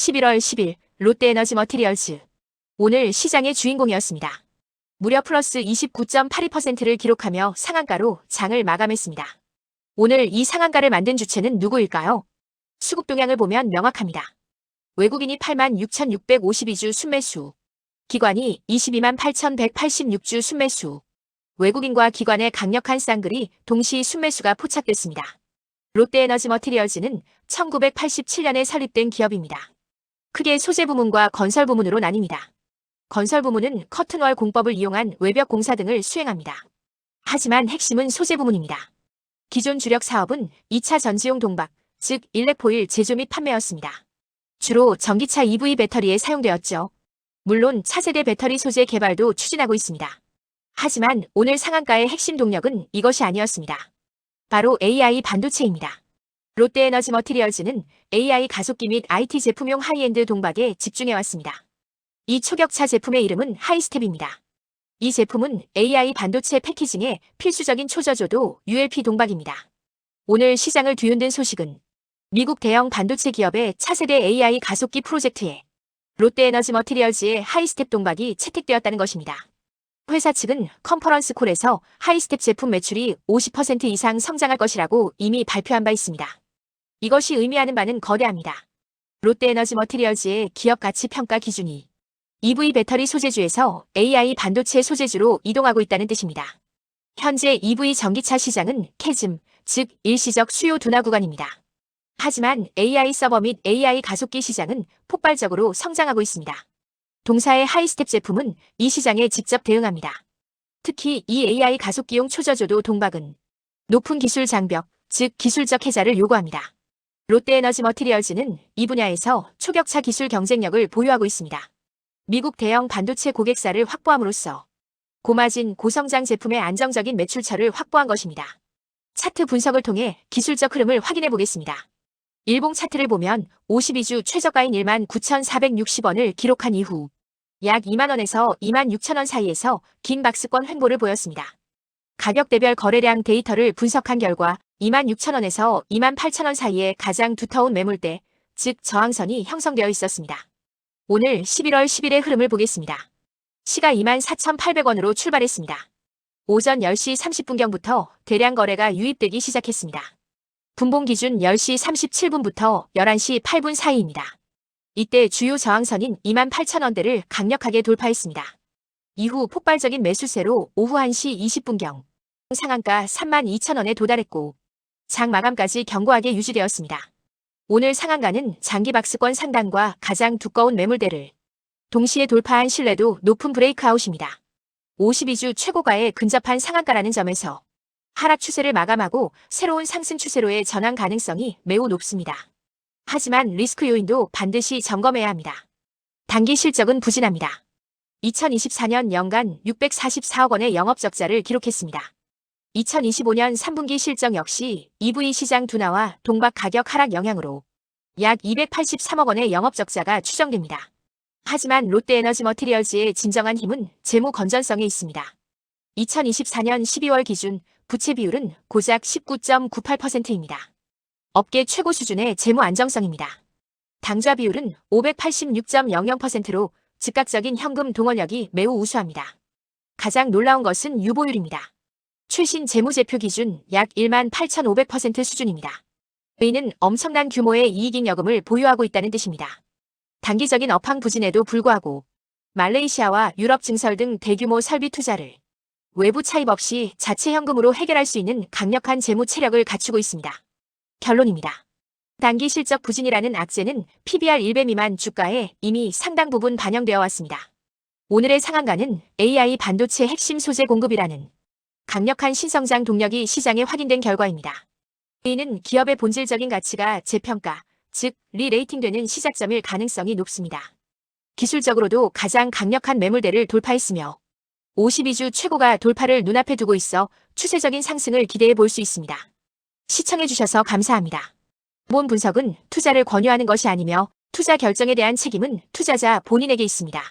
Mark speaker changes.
Speaker 1: 11월 10일 롯데에너지 머티리얼즈. 오늘 시장의 주인공이었습니다. 무려 플러스 29.82%를 기록하며 상한가로 장을 마감했습니다. 오늘 이 상한가를 만든 주체는 누구일까요? 수급 동향을 보면 명확합니다. 외국인이 86,652주 순매수, 기관이 22만 8,186주 순매수, 외국인과 기관의 강력한 쌍글이 동시 순매수가 포착됐습니다. 롯데에너지 머티리얼즈는 1987년에 설립된 기업입니다. 크게 소재 부문과 건설 부문으로 나뉩니다. 건설 부문은 커튼월 공법을 이용한 외벽 공사 등을 수행합니다. 하지만 핵심은 소재 부문입니다. 기존 주력 사업은 2차 전지용 동박, 즉 일렉포일 제조 및 판매였습니다. 주로 전기차 EV 배터리에 사용되었죠. 물론 차세대 배터리 소재 개발도 추진하고 있습니다. 하지만 오늘 상한가의 핵심 동력은 이것이 아니었습니다. 바로 AI 반도체입니다. 롯데에너지 머티리얼즈는 AI 가속기 및 IT 제품용 하이엔드 동박에 집중해왔습니다. 이 초격차 제품의 이름은 하이스텝입니다. 이 제품은 AI 반도체 패키징의 필수적인 초저조도 ULP 동박입니다. 오늘 시장을 뒤흔든 소식은 미국 대형 반도체 기업의 차세대 AI 가속기 프로젝트에 롯데에너지 머티리얼즈의 하이스텝 동박이 채택되었다는 것입니다. 회사 측은 컨퍼런스 콜에서 하이스텝 제품 매출이 50% 이상 성장할 것이라고 이미 발표한 바 있습니다. 이것이 의미하는 바는 거대합니다. 롯데에너지 머티리얼즈의 기업 가치 평가 기준이 EV 배터리 소재주에서 AI 반도체 소재주로 이동하고 있다는 뜻입니다. 현재 EV 전기차 시장은 캐즘, 즉 일시적 수요 둔화 구간입니다. 하지만 AI 서버 및 AI 가속기 시장은 폭발적으로 성장하고 있습니다. 동사의 하이스텝 제품은 이 시장에 직접 대응합니다. 특히 이 AI 가속기용 초저조도 동박은 높은 기술 장벽, 즉 기술적 해자를 요구합니다. 롯데에너지 머티리얼즈는 이 분야에서 초격차 기술 경쟁력을 보유하고 있습니다. 미국 대형 반도체 고객사를 확보함으로써 고마진 고성장 제품의 안정적인 매출처를 확보한 것입니다. 차트 분석을 통해 기술적 흐름을 확인해 보겠습니다. 일봉 차트를 보면 52주 최저가인 1만 9,460원을 기록한 이후 약 2만원에서 2만 6천원 사이에서 긴 박스권 횡보를 보였습니다. 가격대별 거래량 데이터를 분석한 결과 2만 6천원에서 2만 8천원 사이에 가장 두터운 매물대, 즉 저항선이 형성되어 있었습니다. 오늘 11월 10일의 흐름을 보겠습니다. 시가 2만 4,800원으로 출발했습니다. 오전 10시 30분경부터 대량 거래가 유입되기 시작했습니다. 분봉 기준 10시 37분부터 11시 8분 사이입니다. 이때 주요 저항선인 2만 8천원대를 강력하게 돌파했습니다. 이후 폭발적인 매수세로 오후 1시 20분경 상한가 3만 2천원에 도달했고 장 마감까지 견고하게 유지되었습니다. 오늘 상한가는 장기 박스권 상단과 가장 두꺼운 매물대를 동시에 돌파한 신뢰도 높은 브레이크아웃입니다. 52주 최고가에 근접한 상한가라는 점에서 하락 추세를 마감하고 새로운 상승 추세로의 전환 가능성이 매우 높습니다. 하지만 리스크 요인도 반드시 점검해야 합니다. 단기 실적은 부진합니다. 2024년 연간 644억 원의 영업 적자를 기록했습니다. 2025년 3분기 실적 역시 EV 시장 둔화와 동박 가격 하락 영향으로 약 283억 원의 영업 적자가 추정됩니다. 하지만 롯데에너지 머티리얼즈의 진정한 힘은 재무 건전성에 있습니다. 2024년 12월 기준 부채 비율은 고작 19.98%입니다. 업계 최고 수준의 재무 안정성입니다. 당좌 비율은 586.00%로 즉각적인 현금 동원력이 매우 우수합니다. 가장 놀라운 것은 유보율입니다. 최신 재무제표 기준 약 1만 8,500% 수준입니다. 이는 엄청난 규모의 이익잉여금을 보유하고 있다는 뜻입니다. 단기적인 업황 부진에도 불구하고 말레이시아와 유럽 증설 등 대규모 설비 투자를 외부 차입 없이 자체 현금으로 해결할 수 있는 강력한 재무 체력을 갖추고 있습니다. 결론입니다. 단기 실적 부진이라는 악재는 PBR 1배 미만 주가에 이미 상당 부분 반영되어 왔습니다. 오늘의 상한가는 AI 반도체 핵심 소재 공급이라는 강력한 신성장 동력이 시장에 확인된 결과입니다. 이는 기업의 본질적인 가치가 재평가, 즉 리레이팅되는 시작점일 가능성이 높습니다. 기술적으로도 가장 강력한 매물대를 돌파했으며 52주 최고가 돌파를 눈앞에 두고 있어 추세적인 상승을 기대해 볼 수 있습니다. 시청해주셔서 감사합니다. 본 분석은 투자를 권유하는 것이 아니며 투자 결정에 대한 책임은 투자자 본인에게 있습니다.